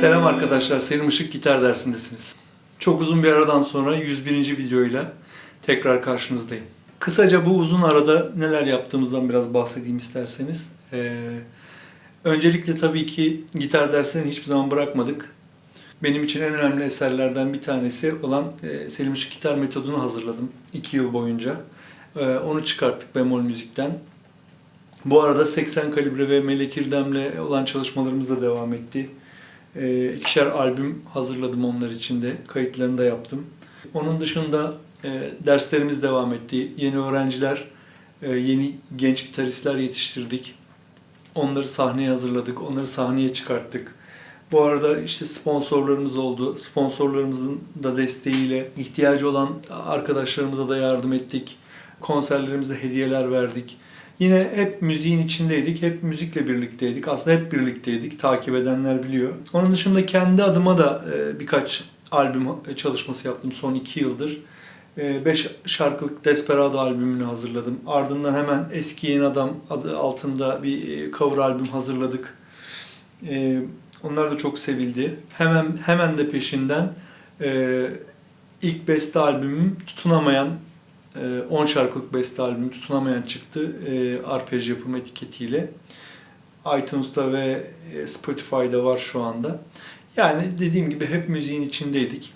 Selam arkadaşlar, Selim Işık gitar dersindesiniz. Çok uzun bir aradan sonra 101. videoyla tekrar karşınızdayım. Kısaca bu uzun arada neler yaptığımızdan biraz bahsedeyim isterseniz. Ee, öncelikle tabii ki gitar derslerini hiçbir zaman bırakmadık. Benim için en önemli eserlerden bir tanesi olan e, Selim Işık gitar metodunu hazırladım 2 yıl boyunca. Ee, onu çıkarttık bemol müzikten. Bu arada 80 kalibre ve melek irdemle olan çalışmalarımız da devam etti. E, ikişer albüm hazırladım onlar için de. Kayıtlarını da yaptım. Onun dışında e, derslerimiz devam etti. Yeni öğrenciler, e, yeni genç gitaristler yetiştirdik. Onları sahneye hazırladık. Onları sahneye çıkarttık. Bu arada işte sponsorlarımız oldu. Sponsorlarımızın da desteğiyle ihtiyacı olan arkadaşlarımıza da yardım ettik. Konserlerimizde hediyeler verdik. Yine hep müziğin içindeydik, hep müzikle birlikteydik. Aslında hep birlikteydik, takip edenler biliyor. Onun dışında kendi adıma da e, birkaç albüm çalışması yaptım son iki yıldır. E, Beş şarkılık Desperado albümünü hazırladım. Ardından hemen Eski Yeni Adam adı altında bir e, cover albüm hazırladık. E, Onlar da çok sevildi. Hemen hemen de peşinden e, ilk beste albümüm Tutunamayan 10 şarkılık beste albüm Tutunamayan çıktı. Arpej yapım etiketiyle. iTunes'ta ve e, Spotify'da var şu anda. Yani dediğim gibi hep müziğin içindeydik.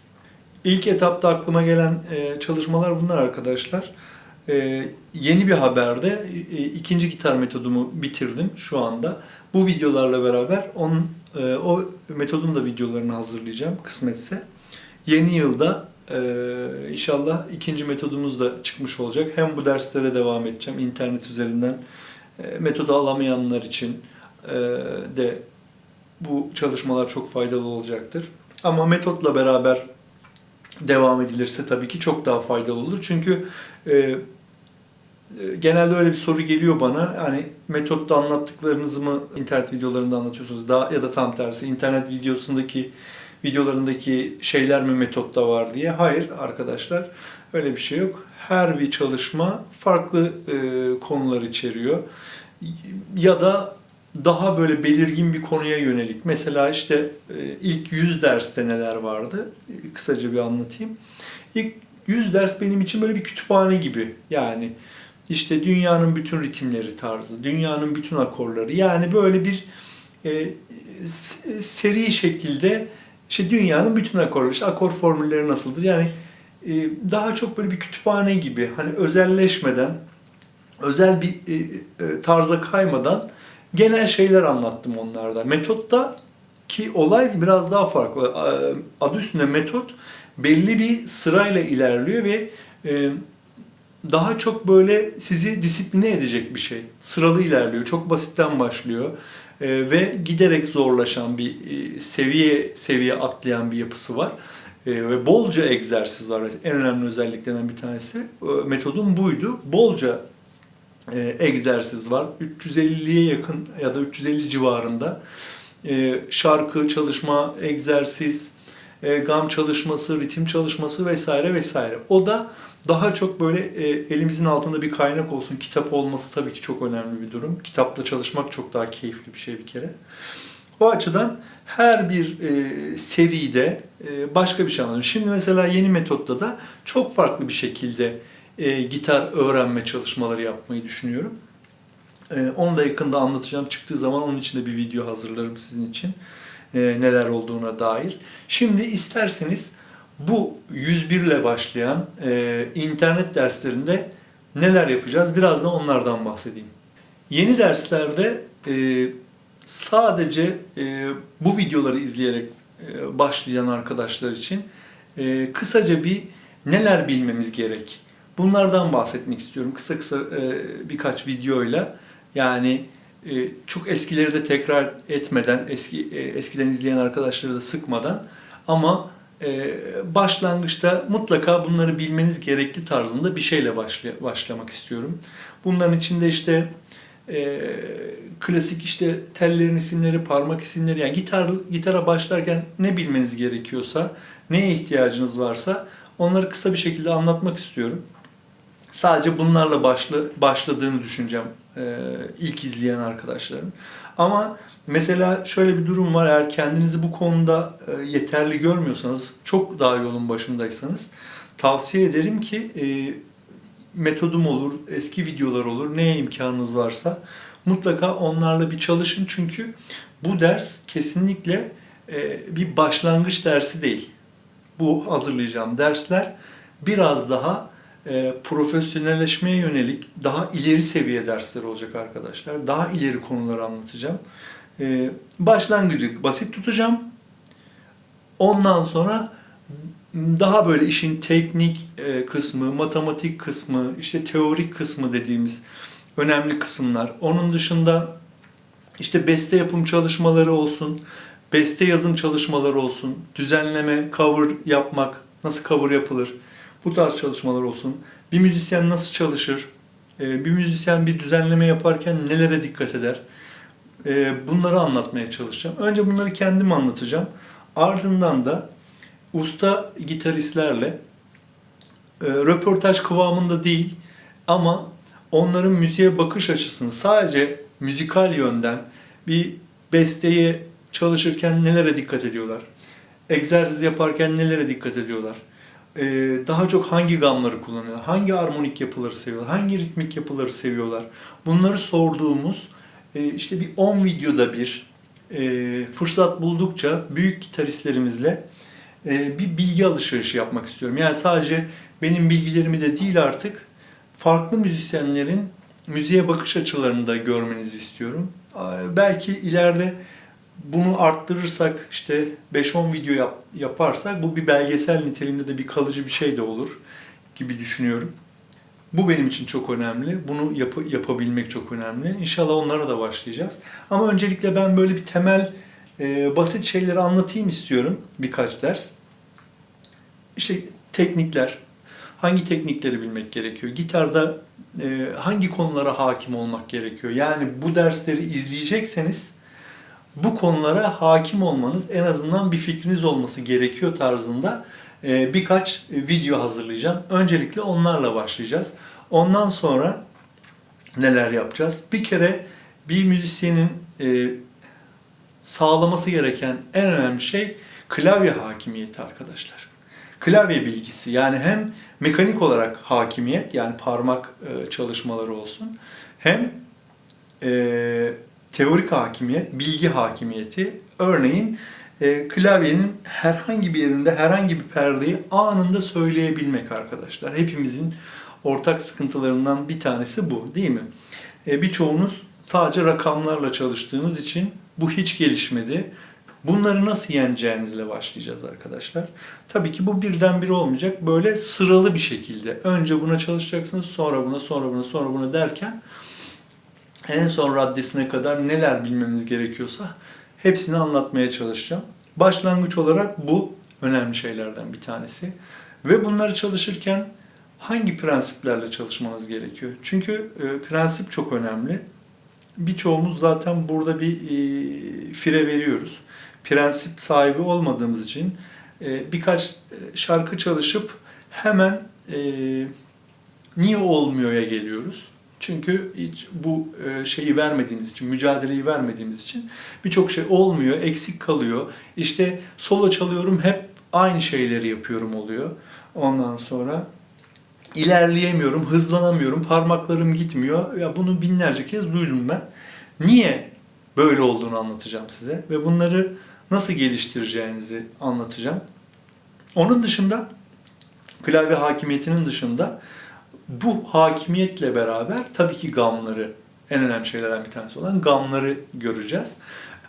İlk etapta aklıma gelen e, çalışmalar bunlar arkadaşlar. E, yeni bir haberde e, ikinci gitar metodumu bitirdim şu anda. Bu videolarla beraber onun, o metodun da videolarını hazırlayacağım kısmetse. Yeni yılda ee, inşallah ikinci metodumuz da çıkmış olacak. Hem bu derslere devam edeceğim internet üzerinden. E, metodu alamayanlar için e, de bu çalışmalar çok faydalı olacaktır. Ama metotla beraber devam edilirse tabii ki çok daha faydalı olur. Çünkü e, e, genelde öyle bir soru geliyor bana. Yani metotta anlattıklarınızı mı internet videolarında anlatıyorsunuz? Daha ya da tam tersi internet videosundaki videolarındaki şeyler mi metotta var diye. Hayır arkadaşlar öyle bir şey yok. Her bir çalışma farklı e, konular içeriyor. Ya da daha böyle belirgin bir konuya yönelik. Mesela işte e, ilk 100 derste neler vardı? E, kısaca bir anlatayım. İlk 100 ders benim için böyle bir kütüphane gibi. Yani işte dünyanın bütün ritimleri tarzı, dünyanın bütün akorları. Yani böyle bir e, seri şekilde işte dünyanın bütün akorları, işte akor formülleri nasıldır? Yani e, daha çok böyle bir kütüphane gibi hani özelleşmeden, özel bir e, e, tarza kaymadan genel şeyler anlattım onlarda. Metotta ki olay biraz daha farklı. Adı üstünde metot belli bir sırayla ilerliyor ve daha çok böyle sizi disipline edecek bir şey. Sıralı ilerliyor. Çok basitten başlıyor. Ee, ve giderek zorlaşan bir e, seviye seviye atlayan bir yapısı var. E, ve bolca egzersiz var. En önemli özelliklerinden bir tanesi. E, metodum buydu. Bolca e, egzersiz var. 350'ye yakın ya da 350 civarında e, şarkı, çalışma, egzersiz, e, gam çalışması, ritim çalışması vesaire vesaire. O da daha çok böyle e, elimizin altında bir kaynak olsun. Kitap olması tabii ki çok önemli bir durum. Kitapla çalışmak çok daha keyifli bir şey bir kere. O açıdan her bir e, seride başka bir şey anlatıyor. Şimdi mesela yeni metotta da çok farklı bir şekilde gitar öğrenme çalışmaları yapmayı düşünüyorum. E, onu da yakında anlatacağım. Çıktığı zaman onun için de bir video hazırlarım sizin için. E, neler olduğuna dair. Şimdi isterseniz bu 101 ile başlayan e, internet derslerinde neler yapacağız? Biraz da onlardan bahsedeyim. Yeni derslerde e, sadece e, bu videoları izleyerek e, başlayan arkadaşlar için e, kısaca bir neler bilmemiz gerek? Bunlardan bahsetmek istiyorum. Kısa kısa e, birkaç videoyla yani e, çok eskileri de tekrar etmeden, eski e, eskiden izleyen arkadaşları da sıkmadan ama e, başlangıçta mutlaka bunları bilmeniz gerekli tarzında bir şeyle başlamak istiyorum. Bunların içinde işte e, klasik işte tellerin isimleri, parmak isimleri yani gitar gitara başlarken ne bilmeniz gerekiyorsa, neye ihtiyacınız varsa onları kısa bir şekilde anlatmak istiyorum. Sadece bunlarla başla, başladığını düşüneceğim e, ilk izleyen arkadaşların. Ama mesela şöyle bir durum var. Eğer kendinizi bu konuda e, yeterli görmüyorsanız, çok daha yolun başındaysanız tavsiye ederim ki e, metodum olur, eski videolar olur, neye imkanınız varsa mutlaka onlarla bir çalışın. Çünkü bu ders kesinlikle bir başlangıç dersi değil. Bu hazırlayacağım dersler biraz daha e, profesyonelleşmeye yönelik daha ileri seviye dersler olacak arkadaşlar. Daha ileri konuları anlatacağım. E, başlangıcı basit tutacağım. Ondan sonra daha böyle işin teknik e, kısmı, matematik kısmı, işte teorik kısmı dediğimiz önemli kısımlar. Onun dışında işte beste yapım çalışmaları olsun, beste yazım çalışmaları olsun, düzenleme, cover yapmak, nasıl cover yapılır, bu tarz çalışmalar olsun. Bir müzisyen nasıl çalışır, e, bir müzisyen bir düzenleme yaparken nelere dikkat eder, e, bunları anlatmaya çalışacağım. Önce bunları kendim anlatacağım. Ardından da usta gitaristlerle e, röportaj kıvamında değil ama onların müziğe bakış açısını sadece müzikal yönden bir besteye çalışırken nelere dikkat ediyorlar? Egzersiz yaparken nelere dikkat ediyorlar? Ee, daha çok hangi gamları kullanıyorlar? Hangi armonik yapıları seviyorlar? Hangi ritmik yapıları seviyorlar? Bunları sorduğumuz e, işte bir 10 videoda bir e, fırsat buldukça büyük gitaristlerimizle e, bir bilgi alışverişi yapmak istiyorum. Yani sadece benim bilgilerimi de değil artık farklı müzisyenlerin müziğe bakış açılarını da görmenizi istiyorum. Belki ileride bunu arttırırsak işte 5-10 video yap, yaparsak bu bir belgesel niteliğinde de bir kalıcı bir şey de olur gibi düşünüyorum. Bu benim için çok önemli. Bunu yap yapabilmek çok önemli. İnşallah onlara da başlayacağız. Ama öncelikle ben böyle bir temel e, basit şeyleri anlatayım istiyorum birkaç ders. İşte teknikler, hangi teknikleri bilmek gerekiyor? Gitarda e, hangi konulara hakim olmak gerekiyor? Yani bu dersleri izleyecekseniz bu konulara hakim olmanız en azından bir fikriniz olması gerekiyor tarzında e, birkaç video hazırlayacağım. Öncelikle onlarla başlayacağız. Ondan sonra neler yapacağız? Bir kere bir müzisyenin e, sağlaması gereken en önemli şey klavye hakimiyeti arkadaşlar. Klavye bilgisi yani hem mekanik olarak hakimiyet yani parmak e, çalışmaları olsun hem e, teorik hakimiyet, bilgi hakimiyeti. Örneğin e, klavyenin herhangi bir yerinde herhangi bir perdeyi anında söyleyebilmek arkadaşlar. Hepimizin ortak sıkıntılarından bir tanesi bu değil mi? E, birçoğunuz sadece rakamlarla çalıştığınız için bu hiç gelişmedi. Bunları nasıl yeneceğinizle başlayacağız arkadaşlar. Tabii ki bu birden bir olmayacak. Böyle sıralı bir şekilde. Önce buna çalışacaksınız, sonra buna, sonra buna, sonra buna derken en son raddesine kadar neler bilmemiz gerekiyorsa hepsini anlatmaya çalışacağım. Başlangıç olarak bu önemli şeylerden bir tanesi. Ve bunları çalışırken hangi prensiplerle çalışmanız gerekiyor? Çünkü e, prensip çok önemli. Birçoğumuz zaten burada bir e, fire veriyoruz. Prensip sahibi olmadığımız için e, birkaç e, şarkı çalışıp hemen e, niye olmuyor'ya geliyoruz. Çünkü hiç bu e, şeyi vermediğimiz için, mücadeleyi vermediğimiz için birçok şey olmuyor, eksik kalıyor. İşte solo çalıyorum hep aynı şeyleri yapıyorum oluyor. Ondan sonra ilerleyemiyorum, hızlanamıyorum, parmaklarım gitmiyor. Ya bunu binlerce kez duydum ben. Niye böyle olduğunu anlatacağım size ve bunları nasıl geliştireceğinizi anlatacağım. Onun dışında klavye hakimiyetinin dışında bu hakimiyetle beraber tabii ki gamları en önemli şeylerden bir tanesi olan gamları göreceğiz.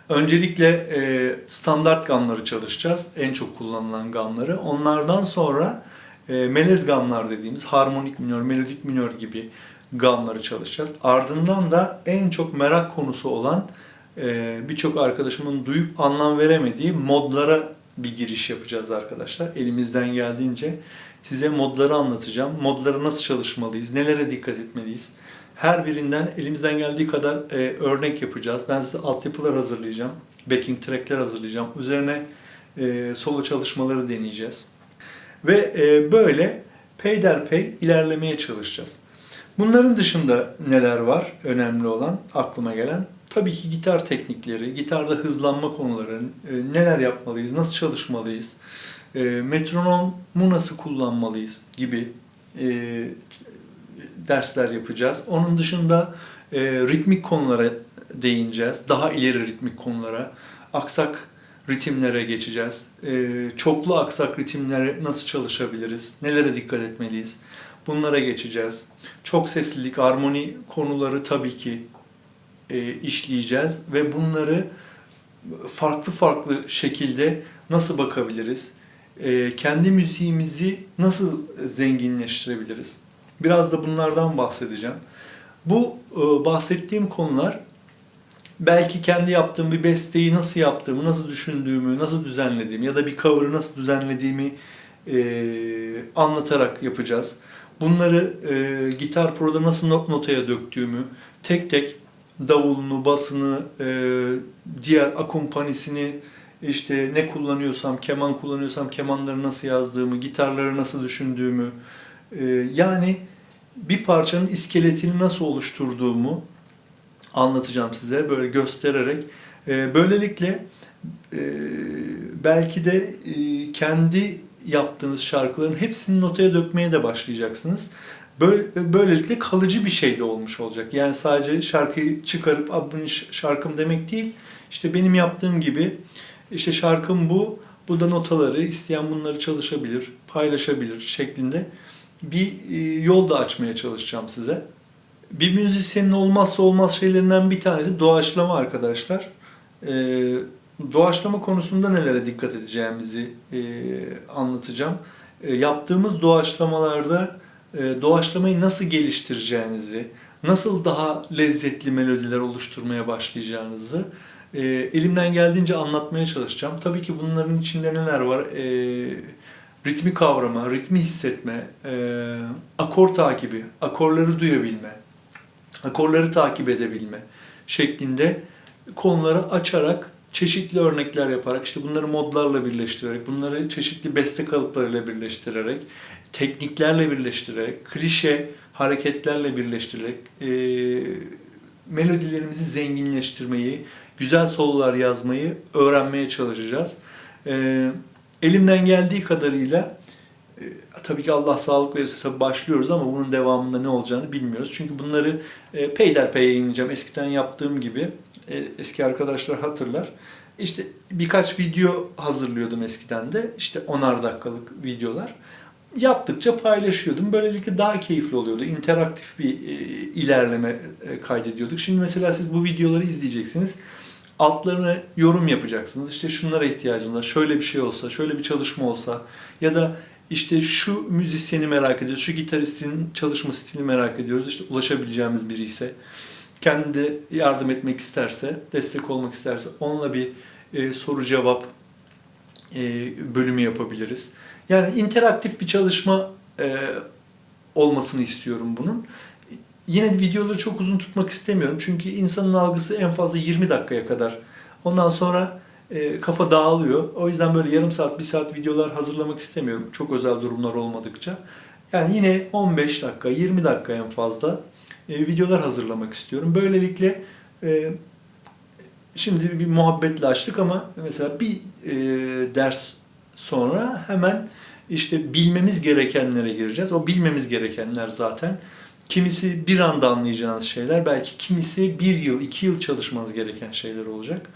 Öncelikle e, standart gamları çalışacağız. En çok kullanılan gamları. Onlardan sonra e, melez gamlar dediğimiz harmonik minör, melodik minör gibi gamları çalışacağız. Ardından da en çok merak konusu olan e, birçok arkadaşımın duyup anlam veremediği modlara bir giriş yapacağız arkadaşlar. Elimizden geldiğince size modları anlatacağım. Modlara nasıl çalışmalıyız, nelere dikkat etmeliyiz. Her birinden elimizden geldiği kadar e, örnek yapacağız. Ben size altyapılar hazırlayacağım. Backing trackler hazırlayacağım. Üzerine e, solo çalışmaları deneyeceğiz. Ve e, böyle peyderpey ilerlemeye çalışacağız. Bunların dışında neler var önemli olan aklıma gelen? Tabii ki gitar teknikleri, gitarda hızlanma konuları, e, neler yapmalıyız, nasıl çalışmalıyız, e, metronomu nasıl kullanmalıyız gibi e, dersler yapacağız. Onun dışında e, ritmik konulara değineceğiz. Daha ileri ritmik konulara. Aksak ritimlere geçeceğiz. E, çoklu aksak ritimlere nasıl çalışabiliriz? Nelere dikkat etmeliyiz? Bunlara geçeceğiz. Çok seslilik, armoni konuları tabii ki e, işleyeceğiz ve bunları farklı farklı şekilde nasıl bakabiliriz? E, kendi müziğimizi nasıl zenginleştirebiliriz? Biraz da bunlardan bahsedeceğim. Bu e, bahsettiğim konular belki kendi yaptığım bir besteyi nasıl yaptığımı, nasıl düşündüğümü, nasıl düzenlediğimi ya da bir cover'ı nasıl düzenlediğimi e, anlatarak yapacağız. Bunları e, gitar proda nasıl not notaya döktüğümü, tek tek davulunu, basını, e, diğer akompanisini, işte ne kullanıyorsam, keman kullanıyorsam kemanları nasıl yazdığımı, gitarları nasıl düşündüğümü, e, yani bir parçanın iskeletini nasıl oluşturduğumu anlatacağım size böyle göstererek. E, böylelikle e, belki de kendi yaptığınız şarkıların hepsini notaya dökmeye de başlayacaksınız. Böyle, böylelikle kalıcı bir şey de olmuş olacak. Yani sadece şarkıyı çıkarıp "Abi bu şarkım demek değil. İşte benim yaptığım gibi işte şarkım bu. Bu da notaları isteyen bunları çalışabilir, paylaşabilir şeklinde bir e, yol da açmaya çalışacağım size. Bir müzisyenin olmazsa olmaz şeylerinden bir tanesi doğaçlama arkadaşlar. Ee, doğaçlama konusunda nelere dikkat edeceğimizi e, anlatacağım. E, yaptığımız doğaçlamalarda e, doğaçlamayı nasıl geliştireceğinizi, nasıl daha lezzetli melodiler oluşturmaya başlayacağınızı e, elimden geldiğince anlatmaya çalışacağım. Tabii ki bunların içinde neler var? E, ritmi kavrama, ritmi hissetme, e, akor takibi, akorları duyabilme, akorları takip edebilme şeklinde konuları açarak çeşitli örnekler yaparak işte bunları modlarla birleştirerek, bunları çeşitli beste kalıplarıyla birleştirerek, tekniklerle birleştirerek, klişe hareketlerle birleştirerek e, melodilerimizi zenginleştirmeyi, güzel sololar yazmayı öğrenmeye çalışacağız. E, elimden geldiği kadarıyla e, tabii ki Allah sağlık verirse başlıyoruz ama bunun devamında ne olacağını bilmiyoruz. Çünkü bunları e, peyderpey yayınlayacağım. Eskiden yaptığım gibi e, eski arkadaşlar hatırlar. İşte birkaç video hazırlıyordum eskiden de. İşte onar dakikalık videolar. Yaptıkça paylaşıyordum. Böylelikle daha keyifli oluyordu. İnteraktif bir e, ilerleme e, kaydediyorduk. Şimdi mesela siz bu videoları izleyeceksiniz. Altlarına yorum yapacaksınız. İşte şunlara ihtiyacım var. Şöyle bir şey olsa, şöyle bir çalışma olsa ya da işte şu müzisyeni merak ediyoruz, şu gitaristin çalışma stilini merak ediyoruz. İşte ulaşabileceğimiz biri ise kendi yardım etmek isterse, destek olmak isterse onunla bir e, soru cevap e, bölümü yapabiliriz. Yani interaktif bir çalışma e, olmasını istiyorum bunun. Yine videoları çok uzun tutmak istemiyorum. Çünkü insanın algısı en fazla 20 dakikaya kadar. Ondan sonra e, kafa dağılıyor. O yüzden böyle yarım saat, bir saat videolar hazırlamak istemiyorum. Çok özel durumlar olmadıkça. Yani yine 15 dakika, 20 dakika en fazla e, videolar hazırlamak istiyorum. Böylelikle e, şimdi bir muhabbetle açtık ama mesela bir e, ders sonra hemen işte bilmemiz gerekenlere gireceğiz. O bilmemiz gerekenler zaten kimisi bir anda anlayacağınız şeyler, belki kimisi bir yıl, iki yıl çalışmanız gereken şeyler olacak.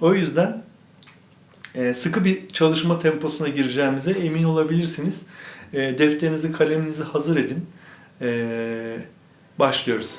O yüzden e, sıkı bir çalışma temposuna gireceğimize emin olabilirsiniz. E, defterinizi, kaleminizi hazır edin. E, başlıyoruz.